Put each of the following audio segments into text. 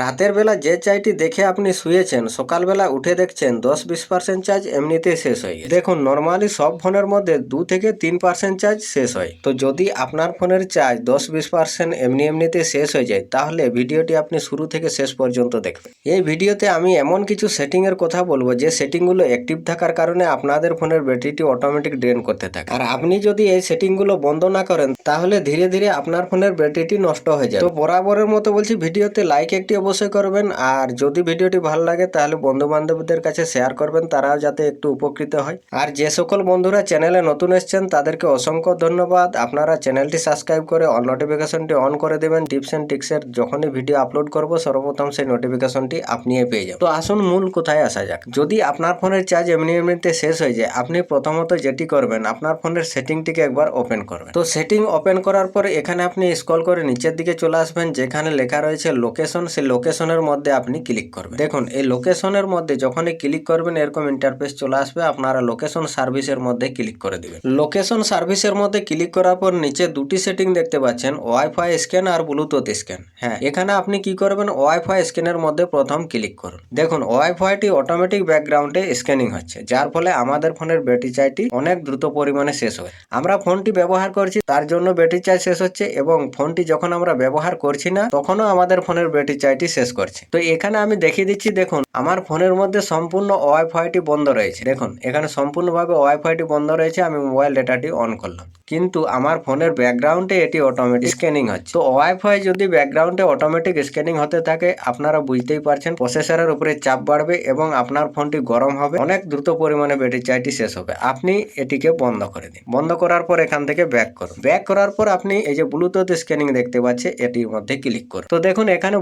রাতের বেলা যে চাইটি দেখে আপনি শুয়েছেন, সকালবেলা উঠে দেখছেন দশ বিশ পার্সেন্ট চার্জ এমনিতেই শেষ হয় দেখুন নর্মালি সব ফোনের মধ্যে দু থেকে তিন পার্সেন্ট চার্জ শেষ হয়। তো যদি আপনার ফোনের চার্জ দশ বিশ পার্সেন্ট এমনি এমনিতে শেষ হয়ে যায়, তাহলে ভিডিওটি আপনি শুরু থেকে শেষ পর্যন্ত দেখবেন। এই ভিডিওতে আমি এমন কিছু সেটিংয়ের কথা বলব, যে সেটিংগুলো অ্যাক্টিভ থাকার কারণে আপনাদের ফোনের ব্যাটারিটি অটোমেটিক ড্রেন করতে থাকে। আর আপনি যদি এই সেটিংগুলো বন্ধ না করেন, তাহলে ধীরে ধীরে আপনার ফোনের ব্যাটারিটি নষ্ট হয়ে যায় তো বরাবরের মতো বলছি, ভিডিওতে লাইক একটি অবশ্যই করবেন। আর যদি ভিডিওটি ভালো লাগে, তাহলে বন্ধু বান্ধবদের কাছে শেয়ার করবেন, তারাও যাতে একটু উপকৃত হয়। আর যে সকল বন্ধুরা চ্যানেলে নতুন এসেছেন, তাদেরকে অসংখ্য ধন্যবাদ। আপনারা চ্যানেলটি সাবস্ক্রাইব করে অল নোটিফিকেশনটি অন করে দেবেন। টিপস অ্যান্ড টিক্সের যখনই ভিডিও আপলোড করব, সর্বপ্রথম সেই নোটিফিকেশনটি আপনিই পেয়ে যাবেন। তো আসুন, মূল কোথায় আসা যাক। যদি আপনার ফোনের চার্জ এমনি এমনিতে শেষ হয়ে যায়, আপনি প্রথমত যেটি করবেন, আপনার ফোনের সেটিংটিকে একবার ওপেন করবেন। তো সেটিং ওপেন করার পরে এখানে আপনি স্ক্রল করে নিচের দিকে চলে আসবেন, যেখানে লেখা রয়েছে লোকেশন সেই লোকেশনের মধ্যে আপনি ক্লিক করবেন। দেখুন, এই লোকেশনের মধ্যে যখনই ক্লিক করবেন, এরকম ইন্টারফেস চলে আসবে, আপনারা লোকেশন সার্ভিসের মধ্যে ক্লিক করে দিবেন। লোকেশন সার্ভিসের মধ্যে ক্লিক করার পর নিচে দুটি সেটিং দেখতে পাচ্ছেন ওয়াইফাই স্ক্যান আর ব্লুটুথ স্ক্যান হ্যাঁ এখানে আপনি কি করবেন ওয়াইফাই স্ক্যানের মধ্যে প্রথম ক্লিক করুন। দেখুন ওয়াইফাইটি অটোমেটিক ব্যাকগ্রাউন্ডে স্ক্যানিং হচ্ছে, যার ফলে আমাদের ফোনের ব্যাটারি চার্জটি অনেক দ্রুত পরিমাণে শেষ হয়। আমরা ফোনটি ব্যবহার করছি, তার জন্য ব্যাটারি চার্জ শেষ হচ্ছে এবং ফোনটি যখন আমরা ব্যবহার করছি না, তখনও আমাদের ফোনের ব্যাটারি চার্জটি শেষ করছে। তো এখানে আমি দেখিয়ে দিচ্ছি, দেখুন, আমার ফোনের মধ্যে সম্পূর্ণ ওয়াইফাইটি বন্ধ রয়েছে। দেখুন, এখানে সম্পূর্ণভাবে ওয়াইফাইটি বন্ধ রয়েছে, আমি মোবাইল ডেটাটি অন করলাম। কিন্তু আমার ফোনের ব্যাকগ্রাউন্ডে এটি অটোমেটিক স্ক্যানিং হচ্ছে। তো ওয়াইফাই যদি ব্যাকগ্রাউন্ডে অটোমেটিক স্ক্যানিং হতে থাকে, আপনারা বুঝতেই পারছেন প্রসেসরের উপরে চাপ বাড়বে এবং আপনার ফোনটি গরম হবে, অনেক দ্রুত পরিমাণে ব্যাটারি চার্জটি শেষ হবে। আপনি এটিকে বন্ধ করে দিন। বন্ধ করার পর এখান থেকে ব্যাক করুন। ব্যাক করার পর আপনি এই যে ব্লুটুথ স্ক্যানিং দেখতে পাচ্ছে এটির মধ্যে ক্লিক করুন। তো দেখুন, এখানে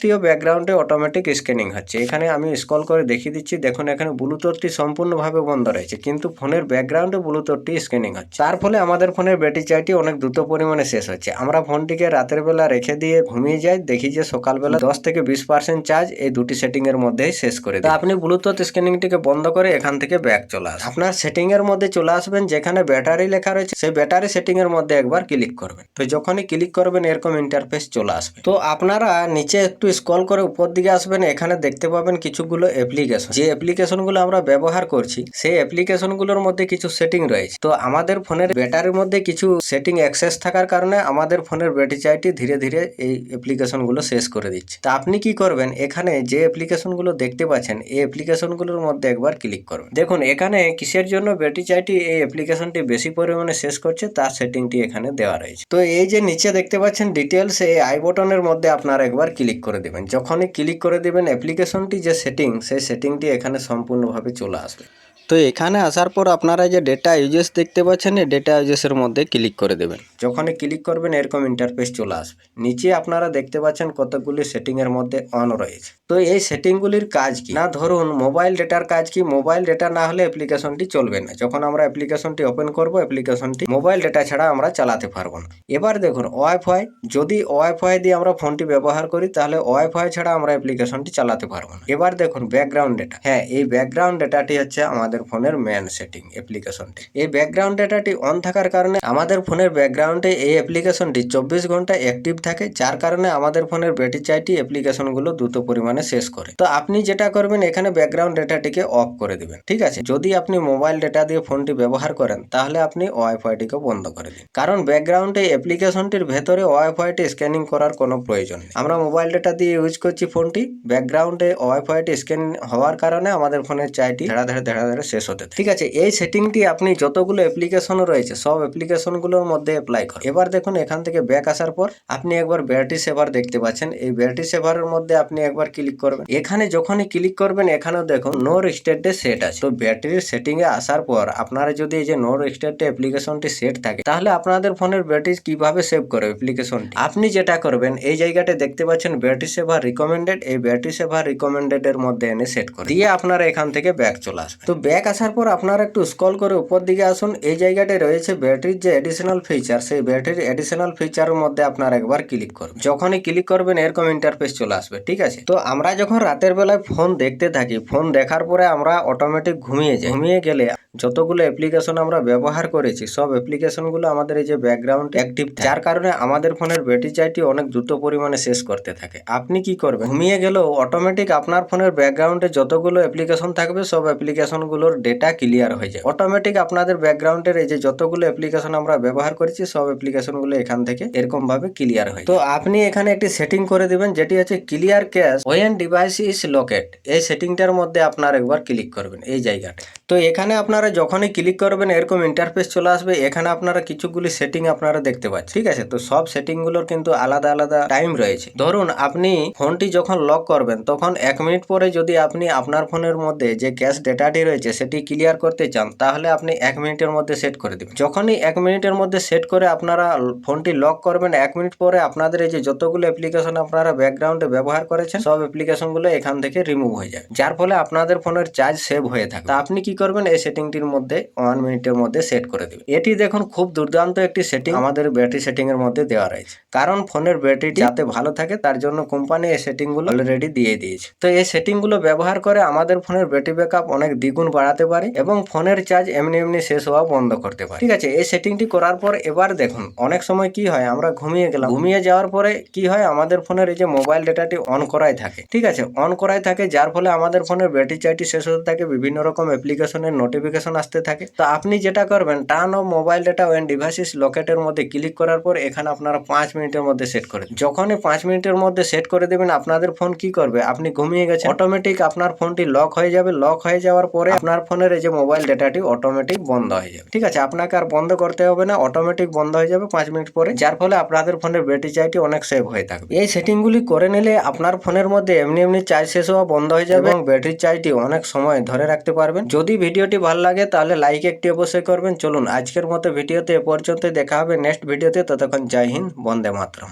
ব্লুটুথটিও ব্যাকগ্রাউন্ডে অটোমেটিক স্ক্যানিং হচ্ছে। এখানে আমি স্ক্রল করে দেখিয়ে দিচ্ছি, দেখুন এখানে ব্লুটুথটি সম্পূর্ণভাবে বন্ধ রয়েছে, কিন্তু ফোনের ব্যাকগ্রাউন্ডে ব্লুটুথটি স্ক্যানিং হচ্ছে। তার ফলে আমাদের ফোনের ব্যাটারি চার্জটি অনেক দ্রুত পরিমাণে শেষ হচ্ছে। আমরা ফোনটিকে রাতের বেলা রেখে দিয়ে ঘুমিয়ে যাই, দেখি যে সকালবেলা দশ থেকে বিশ পার্সেন্ট চার্জ এই দুটি সেটিং এর মধ্যেই শেষ করে দিই। আপনি ব্লুটুথ স্ক্যানিংটিকে বন্ধ করে এখান থেকে ব্যাক চলে আসবেন আপনার সেটিং এর মধ্যে চলে আসবেন, যেখানে ব্যাটারি লেখা রয়েছে, সেই ব্যাটারি সেটিং এর মধ্যে একবার ক্লিক করবেন। তো যখনই ক্লিক করবেন, এরকম ইন্টারফেস চলে আসবে। তো আপনারা নিচে একটু স্ক্রল করে উপর দিকে আসবেন, এখানে দেখতে পাবেন কিছুগুলো অ্যাপ্লিকেশন যে অ্যাপ্লিকেশনগুলো আমরা ব্যবহার করছি, সেই অ্যাপ্লিকেশনগুলোর মধ্যে কিছু সেটিং রয়েছে। তো আমাদের ফোনের ব্যাটারির মধ্যে কিছু সেটিং অ্যাক্সেস থাকার কারণে আমাদের ফোনের ব্যাটারি ধীরে ধীরে এই অ্যাপ্লিকেশনগুলো শেষ করে দিচ্ছে। তা আপনি কি করবেন? এখানে যে অ্যাপ্লিকেশনগুলো দেখতে পাচ্ছেন, এই অ্যাপ্লিকেশনগুলোর মধ্যে একবার ক্লিক করবেন। দেখুন, এখানে কিসের জন্য ব্যাটারি চার্জটি এই অ্যাপ্লিকেশনটি বেশি পরিমাণে শেষ করছে, তার সেটিংটি এখানে দেওয়া রয়েছে। তো এই যে নিচে দেখতে পাচ্ছেন ডিটেলস এই আই বটনের মধ্যে আপনারা একবার ক্লিক করে দেবেন। যখনই ক্লিক করে দেবেন অ্যাপ্লিকেশনটি যে সেটিং সেই সেটিংটি এখানে সম্পূর্ণভাবে চলে আসবে। তো এখানে আসার পর আপনারা যে ডেটা ইউজেস দেখতে পাচ্ছেন, এই ডেটা ইউজেসের মধ্যে ক্লিক করে দেবেন। যখনই ক্লিক করবেন, এরকম ইন্টারফেস চলে আসবে। নিচে আপনারা দেখতে পাচ্ছেন কতগুলি সেটিং এর মধ্যে অন রয়েছে। তো এই সেটিংগুলির কাজ কি? না, ধরুন মোবাইল ডেটার কাজ কি? মোবাইল ডেটা না হলে অ্যাপ্লিকেশনটি চলবে না। যখন আমরা অ্যাপ্লিকেশনটি ওপেন করব অ্যাপ্লিকেশনটি মোবাইল ডেটা ছাড়া আমরা চালাতে পারব না। এবার দেখুন ওয়াইফাই যদি ওয়াইফাই দিয়ে আমরা ফোনটি ব্যবহার করি, তাহলে ওয়াইফাই ছাড়া আমরা অ্যাপ্লিকেশনটি চালাতে পারব না। এবার দেখুন ব্যাকগ্রাউন্ড ডেটা হ্যাঁ এই ব্যাকগ্রাউন্ড ডেটাটি হচ্ছে আমাদের ফোনের মেন সেটিং অ্যাপ্লিকেশনটি এই ব্যাকগ্রাউন্ড ডেটাটি অন থাকার কারণে আমাদের ফোনের ব্যাকগ্রাউন্ডে এই অ্যাপ্লিকেশনটি চব্বিশ ঘণ্টা অ্যাক্টিভ থাকে, যার কারণে আমাদের ফোনের ব্যাটারি চাইটি অ্যাপ্লিকেশনগুলো দ্রুত পরিমাণে শেষ করে। তো আপনি যেটা করবেন, এখানে ব্যাকগ্রাউন্ড ডেটাটিকে অফ করে দিবেন, ঠিক আছে? যদি আপনি মোবাইল ডেটা দিয়ে ফোনটি ব্যবহার করেন, তাহলে আপনি ওয়াইফাইটিকে বন্ধ করে দিন। কারণ ব্যাকগ্রাউন্ডে অ্যাপ্লিকেশনটির ভেতরে ওয়াইফাইটি স্ক্যানিং করার কোনো প্রয়োজন নেই। আমরা মোবাইল ডেটা দিয়ে ইউজ করছি ফোনটি ব্যাকগ্রাউন্ডে ওয়াইফাইটি স্ক্যান হওয়ার কারণে আমাদের ফোনের চাইটি ধেড়া ধেড়ে ধেড়া ধেড়ে শেষ হতে ঠিক আছে, এই সেটিংটি আপনি যতগুলো অ্যাপ্লিকেশন রয়েছে, সব অ্যাপ্লিকেশনগুলোর মধ্যে অ্যাপ্লাই করুন। এবার দেখুন, এখান থেকে ব্যাক আসার পর আপনি একবার ব্যাটারি সেভার দেখতে পাচ্ছেন। এই ব্যাটারি সেভারের মধ্যে আপনি একবার ক্লিক করবেন। এখানে যখনই ক্লিক করবেন, এখানেও দেখুন নো রেজিস্টার্ডে সেট আছে। তো ব্যাটারির সেটিং এ আসার পর আপনারা যদি এই যে নো রেজিস্টার্ডে অ্যাপ্লিকেশনটি সেট থাকে, তাহলে আপনাদের ফোনের ব্যাটারি কীভাবে সেভ করে অ্যাপ্লিকেশনটি আপনি যেটা করবেন, এই জায়গাটা দেখতে পাচ্ছেন ব্যাটারি সেভার রিকমেন্ডেড এই ব্যাটারি সেভার রিকমেন্ডেড এর মধ্যে এনে সেট করে দিয়ে আপনারা এখান থেকে ব্যাক চলে আসবেন। তো ব্যাক আসার পর আপনারা একটু স্কল করে উপর দিকে আসুন। এই জায়গাটায় রয়েছে ব্যাটারির যে এডিশনাল ফিচার সেই ব্যাটারির অ্যাডিশনাল ফিচারের মধ্যে আপনারা একবার ক্লিক করুন। যখনই ক্লিক করবেন, এরকম ইন্টারফেস চলে আসবে, ঠিক আছে? তো আমরা যখন রাতের বেলায় ফোন দেখতে থাকি ফোন দেখার পরে আমরা অটোমেটিক ঘুমিয়ে যাই। ঘুমিয়ে গেলে যতগুলো অ্যাপ্লিকেশন আমরা ব্যবহার করেছি, সব অ্যাপ্লিকেশনগুলো আমাদের এই যে ব্যাকগ্রাউন্ড অ্যাক্টিভ যার কারণে আমাদের ফোনের ব্যাটারি চার্জটি অনেক দ্রুত পরিমাণে শেষ করতে থাকে। আপনি কি করবেন? ঘুমিয়ে গেলেও অটোমেটিক আপনার ফোনের ব্যাকগ্রাউন্ডে যতগুলো অ্যাপ্লিকেশন থাকবে, সব অ্যাপ্লিকেশনগুলোর ডেটা ক্লিয়ার হয়ে যায় অটোমেটিক আপনাদের ব্যাকগ্রাউন্ডের এই যে যতগুলো অ্যাপ্লিকেশন আমরা ব্যবহার করেছি, সব অ্যাপ্লিকেশনগুলো এখান থেকে এরকম ভাবে ক্লিয়ার হয় তো আপনি এখানে একটি সেটিং করে দিবেন, যেটি হচ্ছে clear cache when device is locked এই সেটিংটার মধ্যে আপনার একবার ক্লিক করবেন, এই জায়গাটা তো এখানে আপনারা যখনই ক্লিক করবেন, এরকম ইন্টারফেস চলে আসবে। এখানে আপনারা কিছুগুলি সেটিং আপনারা দেখতে পাচ্ছেন, ঠিক আছে? তো সব সেটিংগুলোর কিন্তু আলাদা আলাদা টাইম রয়েছে। ধরুন, আপনি ফোনটি যখন লক করবেন, তখন এক মিনিট পরে যদি আপনি আপনার ফোনের মধ্যে যে ক্যাশ ডেটাটি রয়েছে, সেটি ক্লিয়ার করতে চান, তাহলে আপনি এক মিনিটের মধ্যে সেট করে দেবেন। যখনই এক মিনিটের মধ্যে সেট করে আপনারা ফোনটি লক করবেন, এক মিনিট পরে আপনাদের এই যে যতগুলো অ্যাপ্লিকেশন আপনারা ব্যাকগ্রাউন্ডে ব্যবহার করেছেন, সব অ্যাপ্লিকেশনগুলো এখান থেকে রিমুভ হয়ে যায় যার ফলে আপনাদের ফোনের চার্জ সেভ হয়ে থাকে। তা আপনি কি করবেন? এই সেটিংটির মধ্যে ওয়ান মিনিটের মধ্যে সেট করে দেবেন এটি দেখুন খুব দুর্দান্ত একটি সেটিং আমাদের ব্যাটারি সেটিং এর মধ্যে দেওয়া রয়েছে। কারণ ফোনের ব্যাটারি যাতে ভালো থাকে তার জন্য কোম্পানি এই সেটিংগুলো অলরেডি দিয়ে দিয়েছে। তো এই সেটিংগুলো ব্যবহার করে আমাদের ফোনের ব্যাটারি ব্যাকআপ অনেক দ্বিগুণ বাড়াতে পারে এবং ফোনের চার্জ এমনি এমনি শেষ হওয়া বন্ধ করতে পারে। ঠিক আছে এই সেটিংটি করার পর এবার দেখুন অনেক সময় কি হয় আমরা ঘুমিয়ে গেলাম। ঘুমিয়ে যাওয়ার পরে কি হয় আমাদের ফোনের এই যে মোবাইল ডেটাটি অন করাই থাকে। ঠিক আছে অন করাই থাকে যার ফলে আমাদের ফোনের ব্যাটারি চার্জটি শেষ হতে থাকে বিভিন্ন রকম অ্যাপ্লিকেশনের নোটিফিকেশন আসতে থাকে। তো আপনি যেটা করবেন turn off mobile data when device is লকেটের মধ্যে ক্লিক করার পর এখানে আপনারা পাঁচ মিনিটের মধ্যে সেট করে যখনই পাঁচ মিনিটের মধ্যে সেট করে দেবেন, আপনাদের ফোন কি করবে? আপনি ঘুমিয়ে গেছেন। অটোমেটিক আপনার ফোনটি লক হয়ে যাবে। লক হয়ে যাওয়ার পরে আপনার ফোনের এই যে মোবাইল ডেটাটি অটোমেটিক বন্ধ হয়ে যাবে। ঠিক আছে? আপনাকে আর বন্ধ করতে হবে না। অটোমেটিক বন্ধ হয়ে যাবে পাঁচ মিনিট পরে। যার ফলে আপনাদের ফোনের ব্যাটারি চার্জটি অনেক সেভ হয়ে থাকবে। এই সেটিংগুলি করে নিলে আপনার ফোনের মধ্যে এমনি এমনি চার্জ শেষ হওয়া বন্ধ হয়ে যাবে এবং ব্যাটারি চার্জটি অনেক সময় ধরে রাখতে পারবেন। যদি ভিডিওটি ভালো লাগে তাহলে লাইক একটি অবশ্যই করবেন। চলুন আজকের মতো ভিডিওতে এ পর্যন্ত দেখা হবে নেক্সট ভিডিওতে ততক্ষণ জয় হিন্দ, বন্দে মাতরম।